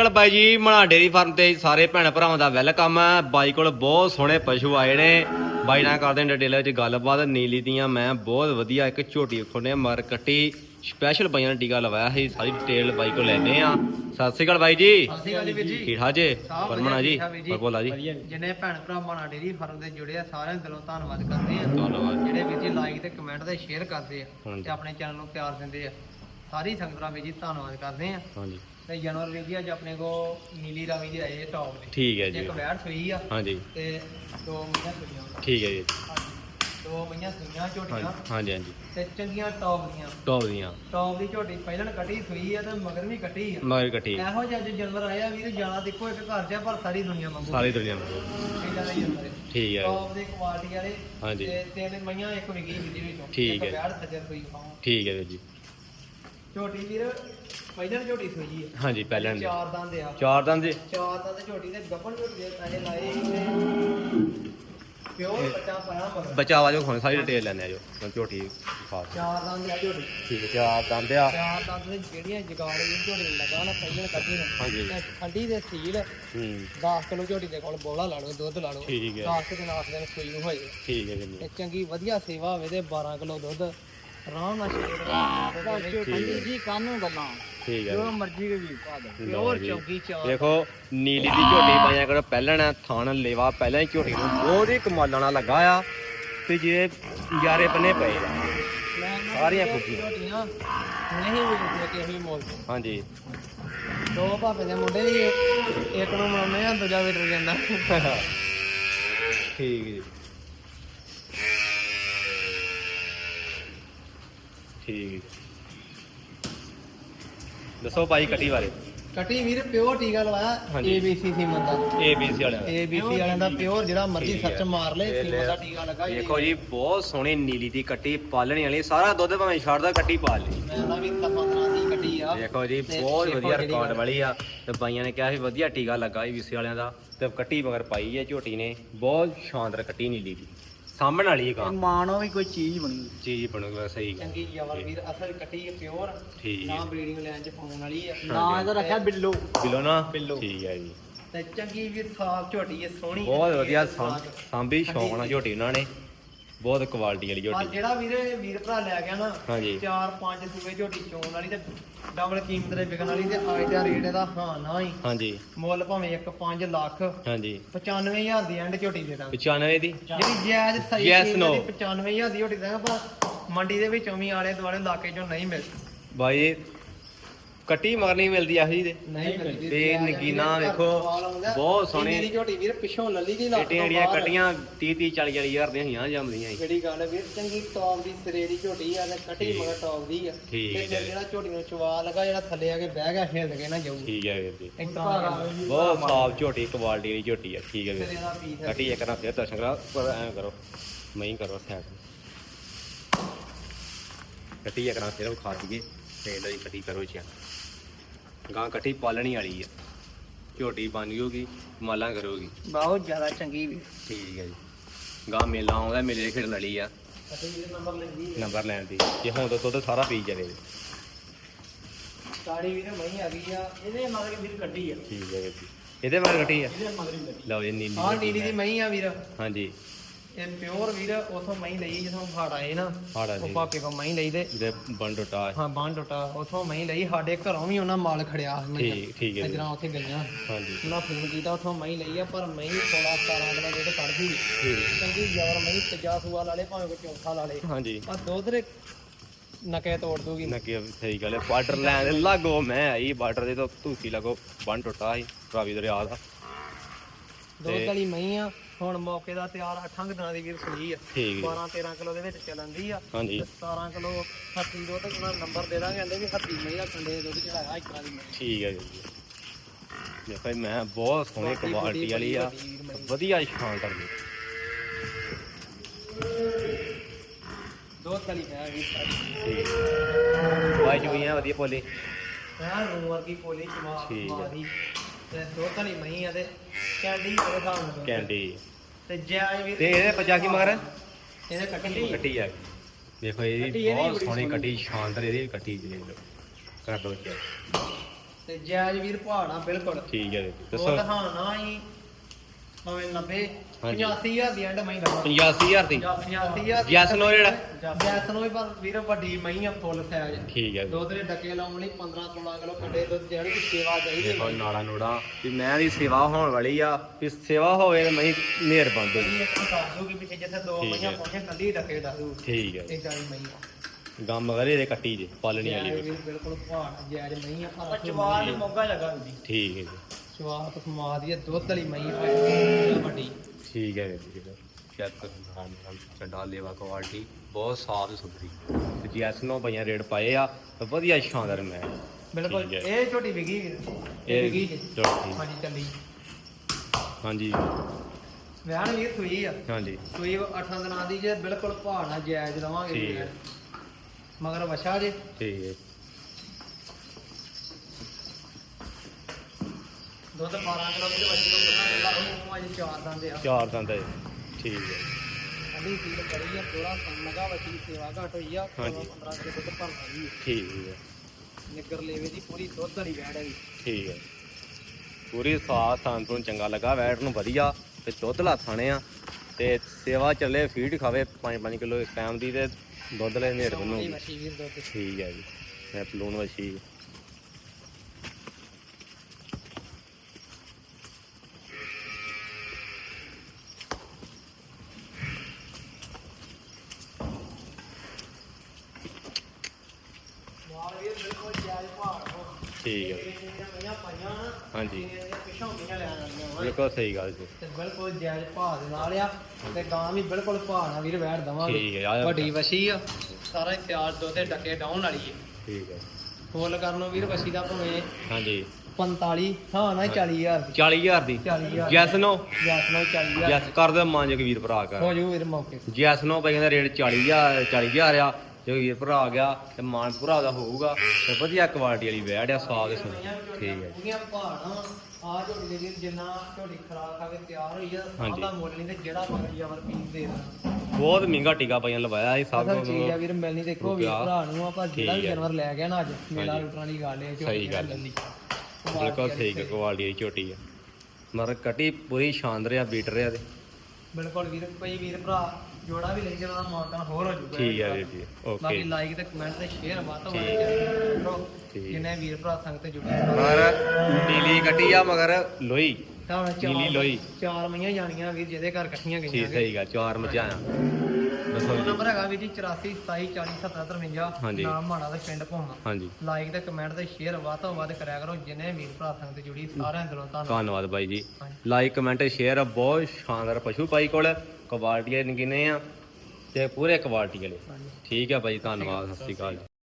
ਚਲ ਬਾਈ ਜੀ ਮਣਾ dairy farm ਤੇ ਸਾਰੇ ਭੈਣ ਭਰਾਵਾਂ ਦਾ ਵੈਲਕਮ ਹੈ। ਬਾਈ ਕੋਲ ਬਹੁਤ ਸੋਹਣੇ ਪਸ਼ੂ ਆਏ ਨੇ। ਬਾਈ ਨਾਲ ਕਰਦੇ ਨੇ ਡਿਟੇਲ ਵਿੱਚ ਗੱਲਬਾਤ। ਨੀਲੀ ਦੀਆਂ ਮੈਂ ਬਹੁਤ ਵਧੀਆ ਇੱਕ ਝੋਟੀ ਖੋਨੇ ਮਰ ਕੱਟੀ। ਸਪੈਸ਼ਲ ਬਾਈਆਂ ਨੇ ਟੀਕਾ ਲਵਾਇਆ ਸੀ ਸਾਰੀ ਡਿਟੇਲ ਬਾਈ ਕੋਲ ਲੈਨੇ ਆ ਸਤਿ ਸ਼੍ਰੀ ਅਕਾਲ ਬਾਈ ਜੀ। ਸਤਿ ਸ਼੍ਰੀ ਅਕਾਲ ਜੀ ਵੀਰ ਜੀ। ਠੀਕ ਠਾਕ ਜੀ? ਸਭ ਪਰਮਣਾ ਜੀ ਜੀ। ਜਿੰਨੇ ਭੈਣ ਭਰਾ ਮਾਣਾ ਡੇਰੀ ਫਾਰਮ ਦੇ ਜੁੜੇ ਆ ਸਾਰਿਆਂ ਦਿਲੋਂ ਧੰਨਵਾਦ ਕਰਦੇ ਆ ਧੰਨਵਾਦ। ਜਿਹੜੇ ਵੀਰ ਜੀ ਲਾਈਕ ਤੇ ਕਮੈਂਟ ਤੇ ਸ਼ੇਅਰ ਕਰਦੇ ਆ। ਤੇ ਆਪਣੇ ਚੈਨਲ ਨੂੰ ਪਿਆਰ ਦਿੰਦੇ ਆ ਸਾਰੀ ਸੰਗਤ ਦਾ ਵੀਰ ਜੀ ਧੰਨਵਾਦ ਕਰਦੇ ਆ ਹਾਂਜੀ। ਤੇ ਜਾਨਵਰ ਵੀਰ ਜੀ ਅੱਜ ਆਪਣੇ ਕੋ ਨੀਲੀ ਰਾਵੀ ਦੇ ਆਏ ਟੌਪ ਦੇ ਠੀਕ ਹੈ ਜੀ ਇੱਕ ਵੈੜ ਸੂਈ ਆ। ਹਾਂਜੀ। ਤੇ ਦੋ ਮਈਆਂ ਸੂਈਆਂ। ਠੀਕ ਹੈ ਜੀ। ਦੋ ਮਈਆਂ ਸੂਈਆਂ ਝੋਟੀਆਂ। ਹਾਂਜੀ ਹਾਂਜੀ ਤੇ ਚੰਗੀਆਂ ਟੌਪ ਦੀਆਂ। ਟੌਪ ਦੀਆਂ। ਟੌਪ ਦੀ ਝੋਟੀ ਪਹਿਲਾਂ ਕੱਟੀ ਸੂਈ ਆ ਤੇ ਮਗਰ ਵੀ ਕੱਟੀ ਆ। ਮਗਰ ਕੱਟੀ। ਇਹੋ ਜਿਹੇ ਅੱਜ ਜਾਨਵਰ ਆਏ ਆ ਵੀਰ ਜਾਣਾ ਦੇਖੋ ਇੱਕ ਘਰ 'ਚ ਪਰ ਸਾਰੀ ਦੁਨੀਆ ਮੰਗੂ। ਸਾਰੀ ਦੁਨੀਆ ਨੂੰ ਇਦਾਂ ਦਾ ਹੀ ਜਾਨਵਰ ਹੈ ਠੀਕ ਹੈ। ਟੌਪ ਦੇ ਕੁਆਲਿਟੀ ਵਾਲੇ ਹਾਂਜੀ। ਤੇ ਤਿੰਨ ਮਈਆਂ ਇੱਕ ਵਿਕੀ ਜਿਹਦੇ ਵਿੱਚੋਂ। ਠੀਕ ਹੈ। ਸੱਜਰ ਠੀਕ ਹੈ ਜੀ। ਝੋਟੀ ਵੀਰ ਪਹਿਲਾਂ ਝੋਟੀ ਸੂਈ ਹੈ ਹਾਂਜੀ ਪਹਿਲਾਂ ਦੇ। ਚਾਰ ਦੰਦ ਆ। ਚਾਰ ਦੰਦ ਜੀ। ਚਾਰ ਦੰਦ ਝੋਟੀ ਦੇ ਗੱਪਣ ਝੋਟੀ ਦੇ ਪੈਸੇ ਲਾਏ ਤੇ ਪਿਓਰ ਬੱਚਾ ਪਾਇਆ ਮਗਰ। ਬਚਾਵਾ ਜੋ ਖੋਣੇ ਸਾਰੀ ਡਿਟੇਲ ਲੈਣੇ ਆ ਜੋ ਝੋਟੀ ਖਾਸ ਚਾਰ ਦੰਦ ਆ ਝੋਟੀ। ਠੀਕ ਹੈ ਚਾਰ ਦੰਦ ਆ। ਚਾਰ ਦੰਦ ਦੇ ਜਿਹੜੀਆਂ ਜਗਾੜ ਵੀ ਝੋਟੀ ਨੂੰ ਲੱਗਾ ਨਾ ਪਹਿਲਾਂ ਕੱਢੀ ਨਾ। ਹਾਂਜੀ। ਠੰਡੀ ਦੇ ਸੀਲ ਹੂੰ। 10 ਕਿਲੋ ਝੋਟੀ ਦੇ ਕੋਲ ਬੋਲਾ ਲਾ ਲਓ ਦੁੱਧ ਲਾ ਲਓ। ਠੀਕ ਹੈ। 10 ਦਿਨ 8 ਦਿਨ ਸੂਈ ਨੂੰ ਹੋਏ। ਠੀਕ ਹੈ ਜੀ। ਚੰਗੀ ਵਧੀਆ ਸੇਵਾ ਹੋਵੇ ਤੇ 12 ਕਿਲੋ ਦੁੱਧ। ਜੀ ਕਾਨੂੰ ਗੱਲਾਂ ਠੀਕ ਹੈ ਜੋ ਮਰਜ਼ੀ ਦੇ ਵੀ ਪਾ ਦੇ ਲਓ ਪਿਓਰ ਜੀ। ਚੌਕੀ ਚਾਰ। ਦੇਖੋ ਨੀਲੀ ਦੀ ਝੋਟੀ ਪਾਇਆ ਕਰ। ਪਹਿਲਾਂ ਨਾ ਥਾਣ ਲੇਵਾ ਪਹਿਲਾਂ ਹੀ ਝੋਟੀ ਨੂੰ ਬਹੁਤ ਹੀ ਕਮਾਲਾਂ ਨਾਲ ਲੱਗਾ ਆ। ਤੇ ਜੇ ਯਾਰੇ ਬੰਨੇ ਪਏ ਆ। ਸਾਰੀਆਂ ਖੁਸ਼ੀਆਂ। ਝੋਟੀਆਂ ਨਹੀਂ ਵੀ ਕਿਸੇ ਵੀ ਮੋਲ ਤੋਂ। ਹਾਂਜੀ। ਦੋ ਭਾਪੇ ਦੇ ਮੁੰਡੇ ਦੀ ਇੱਕ ਨੂੰ ਮਨਾਉਂਦੇ ਆ ਦੂਜਾ ਵੇਟਰ ਜਾਂਦਾ। ਠੀਕ ਜੀ। ਠੀਕ। ਦੱਸੋ ਭਾਈ ਕੱਟੀ ਬਾਰੇ। ਕੱਟੀ ਵੀਰ ਪਿਓਰ ਟੀਕਾ ਲਵਾਇਆ ਹਾਂਜੀ। ABC ਸੀਮਨ ਦਾ ABC ਵਾਲਿਆਂ ਦਾ। ABC ਵਾਲਿਆਂ ਦਾ ਪਿਓਰ ਜਿਹੜਾ ਮਰਜ਼ੀ ਠੀਕ ਹੈ। ਸੱਚ ਮਾਰ ਲੈ ਸੀਮਨ ਦਾ ਟੀਕਾ ਲੱਗਾ ਦੇਖੋ ਜੀ ਬਹੁਤ ਸੋਹਣੀ ਨੀਲੀ ਦੀ ਕੱਟੀ ਪਾਲਣੀ ਵਾਲੀ ਸਾਰਾ ਦੁੱਧ ਭਾਵੇਂ ਛੱਡਦਾ ਕੱਟੀ ਪਾਲ ਲਈ। ਮੈਂ ਨਾ ਵੀ 15 ਦੀ ਕੱਟੀ ਆ। ਦੇਖੋ ਜੀ ਤੇ ਬਹੁਤ ਵਧੀਆ ਜਿਹੜੀ ਰਿਕਾਰਡ ਵਾਲੀ ਆ। ਤੇ ਬਾਈਆਂ ਨੇ ਕਿਹਾ ਸੀ ਵਧੀਆ ਟੀਕਾ ਲੱਗਾ ਵੀਸੇ ਵਾਲਿਆਂ ਦਾ। ਤੇ ਕੱਟੀ ਮਗਰ ਪਾਈ ਹੈ ਝੋਟੀ ਨੇ। ਬਹੁਤ ਸ਼ਾਨਦਾਰ ਕੱਟੀ ਨੀਲੀ ਦੀ। ਸਾਹਮਣ ਵਾਲੀ ਹੈ ਕਾਂ ਮਾਨੋ ਵੀ ਕੋਈ ਚੀਜ਼ ਬਣੀ ਚੀਜ਼ ਬਣੂਗਾ ਸਹੀ ਗੱਲ। ਚੰਗੀ ਜਵਰ ਵੀਰ ਅਸਲ ਕੱਟੀ ਹੈ ਪਿਓਰ ਠੀਕ। ਨਾ ਬਰੀਡਿੰਗ ਲਾਈਨ ਚ ਪਾਉਣ ਵਾਲੀ ਆ। ਨਾ ਇਹਦਾ ਰੱਖਿਆ ਬਿੱਲੋ। ਬਿਲੋ ਨਾ? ਬਿੱਲੋ। ਠੀਕ ਹੈ ਜੀ। ਤੇ ਚੰਗੀ ਵੀਰ ਸਾਫ਼ ਝੋਟੀ ਹੈ ਸੋਹਣੀ ਬਹੁਤ ਹੈ, ਵਧੀਆ ਸਾਂਭੀ ਸ਼ੌਂਕ ਨਾਲ ਝੋਟੀ ਉਹਨਾਂ ਨੇ ਬਹੁਤ ਕੁਆਲਿਟੀ ਵਾਲੀ ਝੋਟੀ। ਜਿਹੜਾ ਵੀਰ ਵੀਰ ਭਰਾ ਲੈ ਗਿਆ ਨਾ ਹਾਂਜੀ। ਚਾਰ ਪੰਜ ਸੂਏ ਝੋਟੀ ਚੋਣ ਵਾਲੀ ਤੇ ਡਬਲ ਕੀਮਤ ਦੇ ਵਿਕਣ ਵਾਲੀ ਤੇ ਅੱਜ ਦਾ ਰੇਟ ਇਹਦਾ ਹਾਂ ਨਾ ਹੀ। ਹਾਂਜੀ। ਮੁੱਲ ਭਾਵੇਂ ਇੱਕ 5 ਲੱਖ ਹਾਂਜੀ। 95000 ਦੀ ਐਂਡ ਝੋਟੀ ਦੇ ਦਾਂਗੇ। 95 ਦੀ? ਜਿਹੜੀ ਜਾਇਜ਼ ਸਹੀ Yes, ਕੀਮਤ no. ਦੀ 95000 ਦੀ ਝੋਟੀ ਦਾਂਗੇ ਪਰ ਮੰਡੀ ਦੇ ਵਿੱਚੋਂ ਵੀ ਆਲੇ ਦੁਆਲੇ ਇਲਾਕੇ ਚੋਂ ਨਹੀਂ ਮਿਲਦੀ ਬਾਈ ਕੱਟੀ ਮਗਰਨੀ ਮਿਲਦੀ ਆ ਜੀ ਦੇ ਨਹੀਂ ਮਿਲਦੀ। ਤੇ ਨਗੀਨਾ ਆਉਂਦਾ, ਬਹੁਤ ਸੋਹਣੀ। ਦੀ ਝੋਟੀ ਵੀਰ ਪਿੱਛੋਂ ਲੱਲੀ ਦੀ ਏਟੀਆਂ ਤੋਂ ਜਿਹੜੀਆਂ ਬਾਹਰ। ਕੱਟੀਆਂ 30 30 40 40 ਹਜ਼ਾਰ ਦੀਆਂ ਹੀਆਂ ਜੰਮਦੀਆਂ ਜਿਹੜੀ ਗੱਲ ਵੀਰ ਚੰਗੀ ਟੌਪ ਦੀ ਸਿਰੇ ਦੀ ਝੋਟੀ ਆ ਤੇ ਕੱਟੀ। ਮਗਰ ਟੌਪ ਦੀ ਆ। ਠੀਕ ਤੇ ਜਿਹੜਾ ਝੋਟੀ ਨੂੰ ਚਵਾ ਲਗਾ ਜਿਹੜਾ ਥੱਲੇ ਆ ਕੇ ਬਹਿ ਗਿਆ ਹਿੱਲ ਕੇ ਨਾ ਜਾਊ। ਠੀਕ ਹੈ ਵੀਰ ਜੀ। ਇੱਕ ਤਾਂ ਬਹੁਤ ਸਾਫ਼ ਝੋਟੀ ਕੁਆਲਿਟੀ ਦੀ ਝੋਟੀ ਆ ਠੀਕ ਹੈ ਵੀਰ ਕੱਟੀ ਇੱਕ ਨਾ ਫਿਰ ਦਰਸ਼ਨ ਕਰਾ ਪਰ ਐਂ ਕਰੋ ਮੈਂ ਕਰੋ ਸਾਈਡ ਕੱਟੀ ਇੱਕ ਨਾ ਫਿਰ ਖਾ ਦਈਏ ਤੇ ਲਈ ਕੱਟੀ ਕਰੋ ਚਾ ਗਾਂ ਕੱਟੀ ਪਾਲਣੀ ਵਾਲੀ ਆ। ਝੋਟੀ ਬਣ ਜੂਗੀ ਮਾਲਾਂ ਕਰੋਗੀ। ਬਹੁਤ ਜ਼ਿਆਦਾ ਚੰਗੀ ਵੀ। ਠੀਕ ਹੈ ਜੀ। ਗਾਂ ਮੇਲਾ ਆਉਂਦਾ ਮੇਲੇ ਦੇ ਖੇਡਣ ਵਾਲੀ ਆ। ਨੰਬਰ ਲੈਣ ਦੀ। ਜੇ ਹੁਣ ਤੋਂ ਸਾਰਾ ਪੀ ਜਾਵੇ। ਕਾੜੀ ਵੀਰ ਮਹੀਂ ਆ ਗਈ ਆ। ਇਹਦੇ ਮਗਰ ਵੀਰ ਕੱਢੀ ਆ। ਠੀਕ ਹੈ ਜੀ। ਇਹਦੇ ਆ? ਮਗਰ ਹੀ ਕੱਢੀ ਲਓ ਜੀ ਨੀਲੀ ਆਹ ਨੀਲੀ ਦੀ ਮਹੀਂ ਆ ਵੀਰ। ਹਾਂਜੀ। ਇਹ ਪਿਓਰ ਵੀਰ ਉਥੋਂ ਮਹੀਂ ਲਈ ਜਦੋਂ ਹਾੜ ਆਏ ਨਾ ਹਾੜਾ ਉਹ ਜੀ। ਪਾਪੇ ਕੋ ਮਹੀਂ ਲਈ ਦੇ ਜਿਹਦੇ ਬੰਡੋਟਾ ਹਾਂ ਬਾਂਹ ਟੁੱਟਾ ਉਥੋਂ ਮਹੀਂ ਲਈ ਸਾਡੇ ਘਰੋਂ ਵੀ ਉਹਨਾਂ ਮਾਲ ਖੜਿਆ ਠੀਕ ਠੀਕ ਹੈ ਜੀ। ਅਜਰਾਂ ਉੱਥੇ ਗਈਆਂ। ਹਾਂਜੀ। ਉਹਨਾਂ ਫੋਨ ਕੀਤਾ ਉਥੋਂ ਮਹੀਂ ਲਈ ਆ ਪਰ ਮਹੀਂ 16 17 ਕਿਲੋ ਦੁੱਧ ਕੱਢਦੀ ਠੀਕ। ਚੰਗੀ ਯਾਰ ਮਹੀਂ ਤੀਜਾ ਸੂਆ ਲਾ ਲੇ ਭਾਵੇਂ ਕੋਈ ਚੌਥਾ ਲਾ ਲੇ। ਹਾਂਜੀ। ਆ ਦੁੱਧ ਦੇ ਨਕੇ ਤੋੜ ਦੂਗੀ। ਨੱਕੇ ਸਹੀ ਗੱਲ ਹੈ। ਬਾਰਡਰ ਲੈਣ ਦੇ ਲਾਗੋ ਮੈਂ ਆਈ ਬਾਰਡਰ ਦੇ ਤੋਂ ਧੂਸੀ ਲਾਗੋ ਬੰਨ ਟੁੱਟਾ ਸੀ ਰਾਵੀ ਦਰਿਆ ਦਾ। ਦੁੱਧ ਵਾਲੀ ਮਹੀਂ ਆ ਹੁਣ ਮੌਕੇ ਦਾ ਤਿਆਰ 8 ਦਿਨਾਂ ਦੀ ਵੀਰ ਸੂਈ ਆ। ਠੀਕ ਹੈ 12 13 ਕਿਲੋ ਦੇ ਵਿੱਚ ਚੱਲਣ ਦੀ ਆ। ਹਾਂਜੀ। ਤੇ 17 ਕਿਲੋ ਹੱਥੀ ਦੁੱਧ ਦਾ ਨੰਬਰ ਦੇ ਦਾਂਗੇ ਕਹਿੰਦੇ ਵੀ ਹੱਥੀ ਮਹੀਂ ਦਾ ਕੰਡੇ ਦੁੱਧ ਇਸ ਤਰ੍ਹਾਂ ਦੀ ਮਹੀਂ ਠੀਕ ਹੈ ਜੀ। ਦੇਖੋ ਜੀ, ਮੈਂ ਬਹੁਤ ਸੋਹਣੀ ਵੱਡੀ ਕੁਆਲਿਟੀ ਵਾਲੀ ਆ। ਵੱਡੀ ਵੀਰ ਮਹੀਂ। ਵਧੀਆ ਸ਼ਾਨ ਕਰਦੀ ਦੁੱਧ ਵਾਲੀ ਹੈ ਵੀਰ ਸਾਰੀ ਠੀਕ ਬਾਈ ਜੁਈਆਂ ਵਧੀਆ ਪੋਲੀ। ਮੈਂ ਰੂਮ ਵਰਗੀ ਕੋਲੀ ਚਮਾ ਠੀਕ ਆ। ਮਾਰੀ ਤੇ ਦੁੱਧ ਵਾਲੀ ਮਹੀਂ ਆ ਤੇ ਕੈਂਡੀ ਦੇ ਹਿਸਾਬ ਨਾਲ ਦੁੱਧ। ਕੈਂਡੀ। ਤੇ ਜਾਇ ਵੀਰ ਤੇ ਇਹਦੇ ਪੰਜਾ ਕੀ ਮਗਰ? ਇਹਦੇ ਕੱਟੀ। ਕੱਟੀ ਆ ਦੇਖੋ ਕੱਟੀ ਇਹਦੀ ਇਹਦੀ ਬਹੁਤ ਬੜੀ ਸੋਹਣੀ ਸੋਹਣੀ। ਕੱਟੀ ਸ਼ਾਨਦਾਰ ਇਹਦੀ ਵੀ ਕੱਟੀ ਦੇਖ ਲਓ ਕਰ ਦੋ ਚੈੱਕ ਤੇ ਜਾਇਜ਼ ਵੀਰ ਪਹਾੜਾ ਬਿਲਕੁਲ। ਠੀਕ ਹੈ ਜੀ। ਉਹ ਦੱਸੋ। ਦਿਖਾਣਾ ਹੀ। ਭਾਵੇਂ 90 ਹਾਂਜੀ। 85000 ਦੀ ਐਂਡ ਮਹੀਂ ਦਵਾ 85000 ਦੀ? 85000 ਜੈਸ ਨੋ ਜਿਹੜਾ? ਜੈਸ ਨੋ ਵੀ ਪਰ ਵੀਰ ਵੱਡੀ ਮਹੀਂ ਆ ਫੁੱਲ ਸਾਈਜ਼ ਠੀਕ ਹੈ ਦੁੱਧ ਦੇ ਡੱਕੇ ਲਾਉਣ ਲਈ 15 16 ਕਿਲੋ ਕੱਢੇ ਦੁੱਧ ਜਿਹੜੀ ਵੀ ਸੇਵਾ ਚਾਹੀਦੀ ਦੇਖੋ ਨਾੜਾ ਨੂੜਾ ਵੀ ਮੈਂ ਦੀ ਸੇਵਾ ਹੋਣ ਵਾਲੀ ਆ ਵੀ ਸੇਵਾ ਹੋਵੇ ਤੇ ਮੈਂ ਨੇਰ ਬੰਦ ਹੋ ਜੀ। ਇਹ ਇੱਕ ਦੱਸ ਦੂਗੀ ਪਿੱਛੇ ਜਿੱਥੇ ਦੋ ਮਹੀਆਂ ਹੈ। ਪਹੁੰਚੇ ਕੱਲੀ ਡੱਕੇ ਦੱਸ ਦੂ। ਠੀਕ ਹੈ ਇਹ ਚਾਲੀ ਮਹੀਂ ਗੰਮ ਕਰੇ ਦੇ ਕੱਟੀ ਜੇ ਪਾਲਣੀ ਵਾਲੀ ਬਿਲਕੁਲ ਪਹਾੜ ਜਾਇਜ਼ ਮਹੀਂ ਆ ਪਰ ਨੂੰ ਮੌਕਾ ਲੱਗਾ ਹੁੰਦੀ ਠੀਕ ਹੈ ਜੀ। ਸਵਾਦ ਸਮਾਦ ਦੀ ਦੁੱਧ ਵਾਲੀ ਮਹੀਂ ਆ ਵੱਡੀ। ਠੀਕ ਹੈ ਜੀ ਚੈੱਕ ਹਾਂ ਚੰਡਾ ਲੇਵਾ ਕੁਆਲਿਟੀ ਬਹੁਤ ਸਾਫ਼ ਸੁਥਰੀ। ਤੇ ਜੀ ਐਸ ਨੋ ਪਈਆਂ ਰੇਟ ਪਾਏ ਆ ਤੇ ਵਧੀਆ ਸ਼ਾਨਦਾਰ ਮੈਂ। ਬਿਲਕੁਲ ਠੀਕ ਹੈ। ਇਹ ਛੋਟੀ ਵਿਗੀ ਵੀਰ ਇਹ ਵਿਗੀ ਜੀ। ਚਲੋ ਠੀਕ। ਹਾਂਜੀ ਚੱਲੀ ਹਾਂਜੀ। ਵਿਆਹ ਵੀਰ ਸੂਈ ਆ। ਹਾਂਜੀ। ਸੂਈ 8 ਦਿਨਾਂ ਦੀ ਜੇ ਬਿਲਕੁਲ ਭਾਣਾ ਜਾਇਜ਼ ਠੀਕ ਵੀਰ। ਹੈ। ਮਗਰ ਵਛਾ ਜੇ। ਠੀਕ ਹੈ। ਦੁੱਧ 12 ਕਿਲੋ ਦੇ ਵਛੇ ਨੂੰ ਪਤਾ ਨਹੀਂ ਲੱਗਦਾ ਉਹ ਅੱਜ ਚਾਰ ਦੰਦੇ ਆ। ਚਾਰ ਦੰਦ ਹੈ ਠੀਕ ਹੈ ਅੱਡੀ ਫੀਲ ਕਰੀ ਆ ਥੋੜਾ ਕੰਮ ਲਗਾ ਦੀ ਸੇਵਾ ਘਟ ਹੋਈ ਆ ਹਾਂਜੀ। 15 ਕਿਲੋ ਦੁੱਧ ਠੀਕ ਹੈ ਨਿੱਗਰ ਲੇਵੇ ਦੀ ਪੂਰੀ ਦੁੱਧ ਵਾਲੀ ਵੈੜ ਹੈ ਠੀਕ ਹੈ ਪੂਰੀ ਸਾਥ ਥਾਂ ਤੋਂ ਚੰਗਾ ਲੱਗਾ ਵੈਟ ਨੂੰ ਵਧੀਆ ਤੇ ਦੁੱਧ ਲਾ ਥਾਣੇ ਆ। ਤੇ ਸੇਵਾ ਚੱਲੇ ਫੀਡ ਖਾਵੇ 5-5 ਕਿਲੋ ਇਸ ਟਾਈਮ ਦੀ ਤੇ ਦੁੱਧ ਲੈ ਵੀਰ ਦੁੱਧ। ਠੀਕ ਹੈ ਜੀ। ਮੈਂ ਪਲੂਨ ਵਛੀ ਵਾਲ ਵੀਰ ਬਿਲਕੁਲ ਜਾਇਜ਼ ਭਾਅ ਹੋ ਠੀਕ ਹੈ ਹਾਂਜੀ। ਬਿਲਕੁਲ ਸਹੀ ਗੱਲ ਜੀ। ਤੇ ਬਿਲਕੁਲ ਜਾਇਜ਼ ਭਾਅ ਦੇ ਨਾਲ ਆ ਤੇ ਗਾਂ ਵੀ ਬਿਲਕੁਲ ਭਾਅ ਨਾਲ ਵੀਰ ਵੈੜ ਦਵਾਂਗੇ। ਠੀਕ ਹੈ ਆ ਵੱਡੀ ਵਛੀ ਆ ਸਾਰਾ ਹੀ ਸਿਆਲ ਦੁੱਧ ਦੇ ਡੱਕੇ ਡਾਉਣ ਵਾਲੀ ਹੈ ਠੀਕ ਹੈ ਫੁੱਲ ਕਰਨ ਨੂੰ ਵੀਰ ਵਛੀ ਦਾ ਭਾਵੇਂ ਹਾਂਜੀ। 45 ਹਾਂ ਨਾ 40000 ਦੀ। 40000 ਦੀ? 40000 ਜੈਸ ਨੋ? ਜੈਸ ਨਾਲ 40000 ਜੈਸ ਕਰ ਦੇ ਮਾਂਜ ਕੇ ਵੀਰ ਭਰਾ ਕਰ ਹੋ ਜੂ ਵੀਰ ਮੌਕੇ। ਤੇ। ਜੈਸ ਨੋ ਪਈ ਕਹਿੰਦਾ ਰੇਟ 40000 40000 ਆ। ਜੇ ਵੀਰ ਭਰਾ ਆ ਗਿਆ ਤੇ ਮਾਨ ਭਰਾ ਦਾ ਹੋਊਗਾ ਤੇ ਵਧੀਆ ਕੁਆਲਿਟੀ ਵਾਲੀ ਵੈੜ ਆ ਸਾਗ ਸੁਣ ਠੀਕ ਹੈ ਪੂਰੀਆਂ ਪਹਾੜਾਂ ਆ ਝੋਟੀ ਦੇ ਵੀਰ ਜਿੰਨਾ ਝੋਟੀ ਖਰਾਕ ਆ ਕੇ ਤਿਆਰ ਹੋਈ ਆ ਹਾਂਜੀ। ਉਹਦਾ ਮੁੱਲ ਨਹੀਂ ਤੇ ਜਿਹੜਾ ਮਗਰ ਜਵਰ ਪੀਸ ਦੇ ਦੇਣਾ ਬਹੁਤ ਮਹਿੰਗਾ ਟੀਕਾ ਪਾਈਆਂ ਲਵਾਇਆ ਇਹ ਸਭ ਅਸਲ ਚੀਜ਼ ਆ ਵੀਰ ਮਿਲਣੀ ਦੇਖੋ ਵੀਰ। ਭਰਾ ਨੂੰ ਆਪਾਂ ਜਿਹੜਾ ਵੀ ਠੀਕ। ਜਾਨਵਰ ਲੈ ਗਿਆ ਨਾ ਅੱਜ ਮੇਲਾ। ਲੁੱਟਣ ਦੀ ਗੱਲ ਹੈ ਸਹੀ ਗੱਲ ਬਿਲਕੁਲ ਠੀਕ ਹੈ ਕੁਆਲਿਟੀ ਦੀ ਝੋਟੀ ਆ ਮਰ ਕਟੀ ਪੂਰੀ ਸ਼ਾਨਦਾਰ ਆ ਬੀਟਰ ਆ ਤੇ ਬਿਲਕੁਲ ਵੀਰ ਕੋਈ ਵੀਰ ਭਰਾ ਜੋੜਾ ਵੀ ਲੈ ਜਾਣਾ ਉਹਦਾ ਮਾਲਕਾਂ ਹੋਰ ਹੋ ਜਾਊਗਾ। ਠੀਕ ਹੈ ਵੀਰ ਜੀ ਬਾਕੀ ਓਕੇ ਲਾਈਕ ਤੇ ਕਮੈਂਟ ਤੇ ਸ਼ੇਅਰ ਵੱਧ ਤੋਂ ਵੱਧ ਠੀਕ ਕਰੋ ਠੀਕ। ਜਿੰਨੇ ਵੀਰ ਭਰਾ ਸੰਗਤ ਤੇ ਜੁੜੇ ਮਗਰ ਨੀਲੀ ਕੱਟੀ ਆ ਮਗਰ ਲੋਈ। ਤਾਂ ਹੁਣ ਨੀਲੀ ਚਾਰ ਲੋਈ। ਚਾਰ ਮਈਆਂ ਜਾਣੀਆਂ ਵੀਰ ਜਿਹਦੇ ਘਰ ਇਕੱਠੀਆਂ ਠੀਕ ਗਈਆਂ ਸਹੀ ਗੱਲ ਚਾਰ ਮੱਝਾਂ ਆ ਦੱਸੋ ਫੋਨ ਨੰਬਰ ਹੈਗਾ ਵੀਰ ਜੀ 84 27 40 70 53 ਹਾਂਜੀ। ਨਾਮ ਮਾਣਾ ਦਾ ਪਿੰਡ ਭੋਮਾ। ਹਾਂਜੀ। ਲਾਈਕ ਤੇ ਕਮੈਂਟ ਤੇ ਸ਼ੇਅਰ ਵੱਧ ਤੋਂ ਵੱਧ ਕਰਿਆ ਕਰੋ। ਜਿੰਨੇ ਵੀਰ ਭਰਾ ਸੰਗਤ ਤੇ ਜੁੜੀ ਸਾਰਿਆਂ ਦਿਲੋਂ ਧੰਨਵਾਦ। ਧੰਨਵਾਦ ਬਾਈ ਜੀ। ਹਾਂਜੀ। ਲਾਈਕ ਕਮੈਂਟ ਸ਼ੇਅਰ ਬਹੁਤ ਸ਼ਾਨਦਾਰ ਪਸ਼ੂ ਬਾਈ ਕੋਲ। ਕੁਆਲਿਟੀ ਨਿਕਨੇ ਆ ਤੇ ਪੂਰੇ ਕੁਆਲਿਟੀ ਵਾਲੇ। ਹਾਂਜੀ। ਠੀਕ ਹੈ ਬਾਈ ਧੰਨਵਾਦ ਸਤਿ ਸ਼੍ਰੀ ਅਕਾਲ।